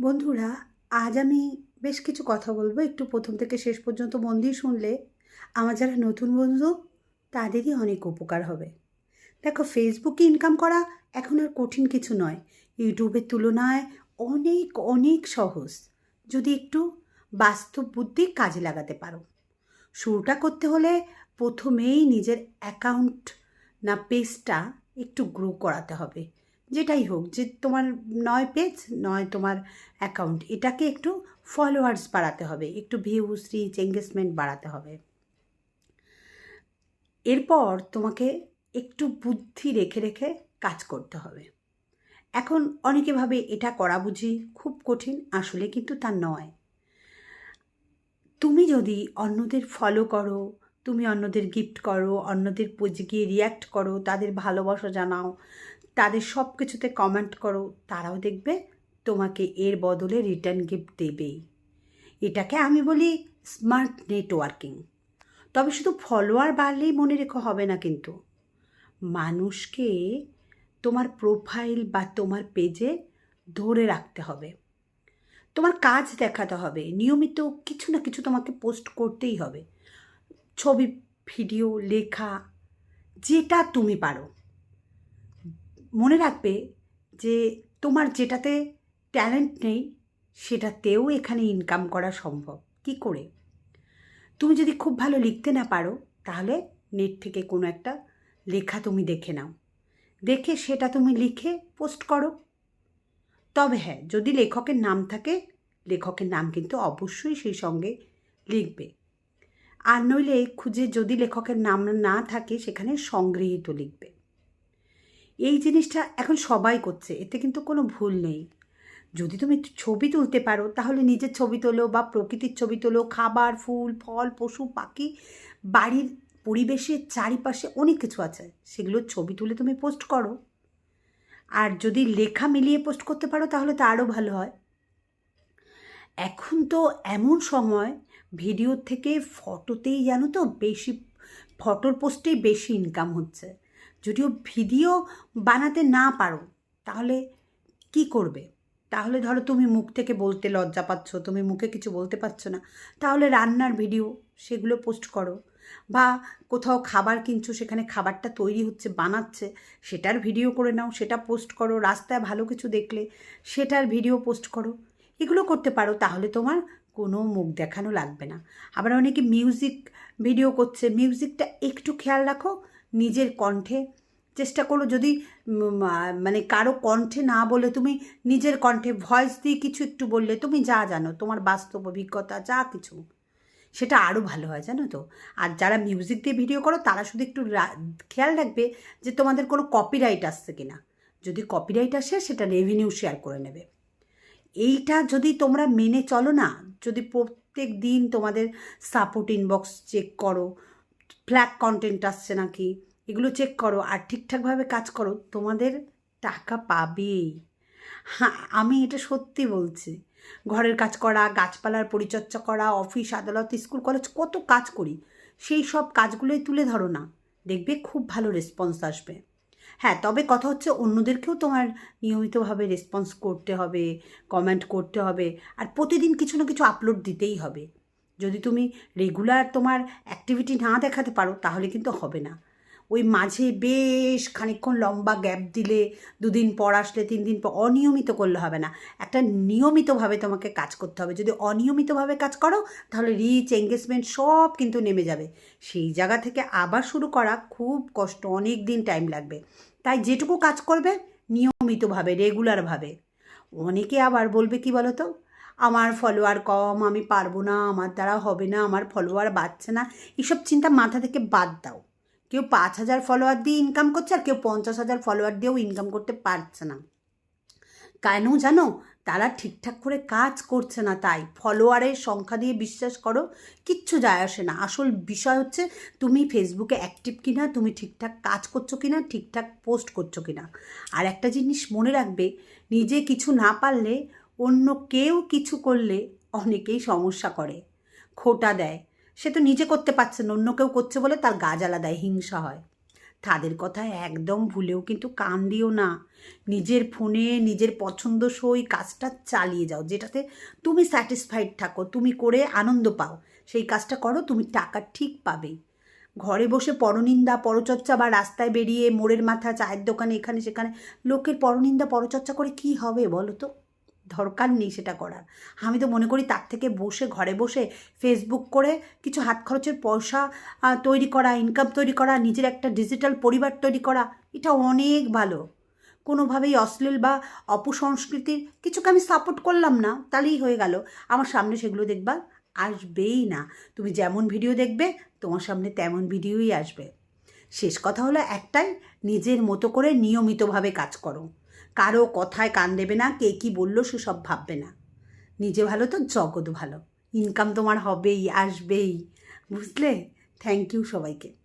বন্ধুরা, আজ আমি বেশ কিছু কথা বলব। একটু প্রথম থেকে শেষ পর্যন্ত মন দিয়ে শুনলে আমার যারা নতুন বন্ধু, তাদেরই অনেক উপকার হবে। দেখো ফেসবুকে ইনকাম করা এখন আর কঠিন কিছু নয়। ইউটিউবের তুলনায় অনেক অনেক সহজ। যদি একটু বাস্তব বুদ্ধি কাজে লাগাতে পারো। শুরুটা করতে হলে প্রথমেই নিজের অ্যাকাউন্ট না পেজটা একটু গ্রো করাতে হবে। যেটাই হোক, যে তোমার নয় পেজ নয় তোমার অ্যাকাউন্ট এটাকে একটু ফলোয়ার্স বাড়াতে হবে, একটু ভিউজ রিচ এঙ্গেজমেন্ট বাড়াতে হবে। এরপর তোমাকে একটু বুদ্ধি রেখে রেখে কাজ করতে হবে। এখন অনেকে ভাবে এটা করা বুঝি খুব কঠিন, আসলে কিন্তু তা নয়। তুমি যদি অন্যদের ফলো করো তুমি অন্যদের গিফট করো, অন্যদের পোজে গিয়ে রিয়্যাক্ট করো, তাদের ভালোবাসা জানাও, তাদের সব কিছুতে কমেন্ট করো, তারাও দেখবে তোমাকে এর বদলে রিটার্ন গিফট দেবেই। এটাকে আমি বলি স্মার্ট নেটওয়ার্কিং তবে শুধু ফলোয়ার বাড়লেই মনে রেখো হবে না কিন্তু। মানুষকে তোমার প্রোফাইল বা তোমার পেজে ধরে রাখতে হবে। তোমার কাজ দেখাতে হবে। নিয়মিত কিছু না কিছু তোমাকে পোস্ট করতেই হবে। ছবি, ভিডিও, লেখা, যেটা তুমি পারো। মনে রাখবে যে তোমার যেটাতে ট্যালেন্ট নেই, সেটাতেও এখানে ইনকাম করা সম্ভব। কি করে? তুমি যদি খুব ভালো লিখতে না পারো, তাহলে নেট থেকে কোনো একটা লেখা তুমি দেখে নাও। দেখে সেটা তুমি লিখে পোস্ট করো। তবে হ্যাঁ যদি লেখকের নাম থাকে, লেখকের নাম কিন্তু অবশ্যই সেই সঙ্গে লিখবে। আর নইলে খুঁজে যদি লেখকের নাম না থাকে, সেখানে সংগৃহীত লিখবে। এই জিনিসটা এখন সবাই করছে, এতে কিন্তু কোনো ভুল নেই। যদি তুমি ছবি তুলতে পারো, তাহলে নিজের ছবি তোলো বা প্রকৃতির ছবি তোলো। খাবার, ফুল, ফল, পশু, পাখি, বাড়ির পরিবেশের চারিপাশে অনেক কিছু আছে। সেগুলোর ছবি তুলে তুমি পোস্ট করো। আর যদি লেখা মিলিয়ে পোস্ট করতে পারো, তাহলে তো আরও ভালো হয়। এখন তো এমন সময় ভিডিওর থেকে ফটোতেই জানো তো বেশি, ফটোর পোস্টেই বেশি ইনকাম হচ্ছে। যদিও ভিডিও বানাতে না পারো, তাহলে কি করবে? তাহলে ধরো তুমি মুখ থেকে বলতে লজ্জা পাচ্ছ, তুমি মুখে কিছু বলতে পারছ না, তাহলে রান্নার ভিডিও সেগুলো পোস্ট করো। বা কোথাও খাবার কিনছো, সেখানে খাবারটা তৈরি হচ্ছে, বানাচ্ছে, সেটার ভিডিও করে নাও, সেটা পোস্ট করো, রাস্তায় ভালো কিছু দেখলে সেটার ভিডিও পোস্ট করো। এগুলো করতে পারো, তাহলে তোমার কোনো মুখ দেখানো লাগবে না। আবার অনেকে মিউজিক ভিডিও করছে মিউজিকটা একটু খেয়াল রাখো, নিজের কণ্ঠে। চেষ্টা করো যদি মানে কারও কণ্ঠে না বলে তুমি নিজের কণ্ঠে ভয়েস দিয়ে কিছু একটু বললে তুমি যা জানো, তোমার বাস্তব অভিজ্ঞতা যা কিছু। সেটা আরও ভালো হয়, জানো তো? আর যারা মিউজিক দিয়ে ভিডিও করো, তারা শুধু একটু খেয়াল রাখবে যে তোমাদের কোনো কপিরাইট আসছে কিনা। যদি কপিরাইট আসে, সেটা রেভিনিউ শেয়ার করে নেবে। এইটা যদি তোমরা মেনে চলো না, যদি প্রত্যেক দিন তোমাদের সাপোর্ট ইনবক্স চেক করো ফ্ল্যাগ কন্টেন্ট আসছে নাকি, এগুলো চেক করো আর ঠিকঠাকভাবে কাজ করো, তোমাদের টাকা পাবেই। হ্যাঁ আমি এটা সত্যি বলছি। ঘরের কাজ করা, গাছপালার পরিচর্যা করা অফিস আদালত স্কুল কলেজ কত কাজ করি, সেই সব কাজগুলোই তুলে ধরো না। দেখবে খুব ভালো রেসপন্স আসবে। হ্যাঁ তবে কথা হচ্ছে অন্যদেরকেও তোমার নিয়মিতভাবে রেসপন্স করতে হবে কমেন্ট করতে হবে, আর প্রতিদিন কিছু না কিছু আপলোড দিতেই হবে। যদি তুমি রেগুলার তোমার অ্যাক্টিভিটি না দেখাতে পারো, তাহলে কিন্তু হবে না। ওই মাঝে বেশ খানিকক্ষণ লম্বা গ্যাপ দিলে দুদিন পর আসলে, তিন দিন পর অনিয়মিত করলে হবে না। একটা নিয়মিতভাবে তোমাকে কাজ করতে হবে। যদি অনিয়মিতভাবে কাজ করো, তাহলে রিচ এঙ্গেজমেন্ট সব কিন্তু নেমে যাবে। সেই জায়গা থেকে আবার শুরু করা খুব কষ্ট, অনেক দিন টাইম লাগবে। তাই যেটুকু কাজ করবে, নিয়মিতভাবে রেগুলারভাবে অনেকে আবার বলবে, কি বলো তো আমার ফলোয়ার কম, আমি পারব না, আমার দ্বারা হবে না, আমার ফলোয়ার বাড়ছে না। এসব চিন্তা মাথা থেকে বাদ দাও। কেউ পাঁচ হাজার ফলোয়ার দিয়ে ইনকাম করছে আর কেউ পঞ্চাশ হাজার ফলোয়ার দিয়েও ইনকাম করতে পারছে না। কেন জানো? তারা ঠিকঠাক করে কাজ করছে না তাই। ফলোয়ারের সংখ্যা দিয়ে বিশ্বাস করো, কিচ্ছু যায় আসে না। আসল বিষয় হচ্ছে, তুমি ফেসবুকে অ্যাক্টিভ কিনা, তুমি ঠিকঠাক কাজ করছ কিনা, ঠিকঠাক পোস্ট করছ কিনা। আর একটা জিনিস মনে রাখবে, নিজে কিছু না পারলে অন্য কেউ কিছু করলে অনেকেই সমস্যা করে, খোটা দেয়। সে তো নিজে করতে পারছে না, অন্য কেউ করছে বলে তার গা জ্বালা দেয়, হিংসা হয়। তাদের কথা একদম ভুলেও কিন্তু কান দিও না। নিজের ফোনে, নিজের পছন্দসই কাজটা চালিয়ে যাও, যেটাতে তুমি স্যাটিসফাইড থাকো, তুমি করে আনন্দ পাও। সেই কাজটা করো, তুমি টাকা ঠিক পাবেই ঘরে বসে পরনিন্দা, পরচর্চা বা রাস্তায় বেরিয়ে মোড়ের মাথা, চায়ের দোকানে, এখানে, সেখানে, লোকের পরনিন্দা, পরচর্চা করে কি হবে বলো তো? দরকার নেই সেটা করার। আমি তো মনে করি তার থেকে বসে, ঘরে বসে ফেসবুক করে কিছু হাত খরচের পয়সা তৈরি করা ইনকাম তৈরি করা, নিজের একটা ডিজিটাল পরিবার তৈরি করা, এটা অনেক ভালো। কোনোভাবেই অশ্লীল বা অপসংস্কৃতির কিছুকে আমি সাপোর্ট করলাম না, তাহলেই হয়ে গেল। আমার সামনে সেগুলো দেখবা আসবেই না। তুমি যেমন ভিডিও দেখবে, তোমার সামনে তেমন ভিডিওই আসবে। শেষ কথা হলো একটাই, নিজের মতো করে নিয়মিতভাবে কাজ করো। কারও কথায় কান দেবে না, কে কী বলল সেসব ভাববে না। নিজে ভালো তো, জগৎ ভালো। ইনকাম তোমার হবেই, আসবেই, বুঝলে? থ্যাংক ইউ সবাইকে।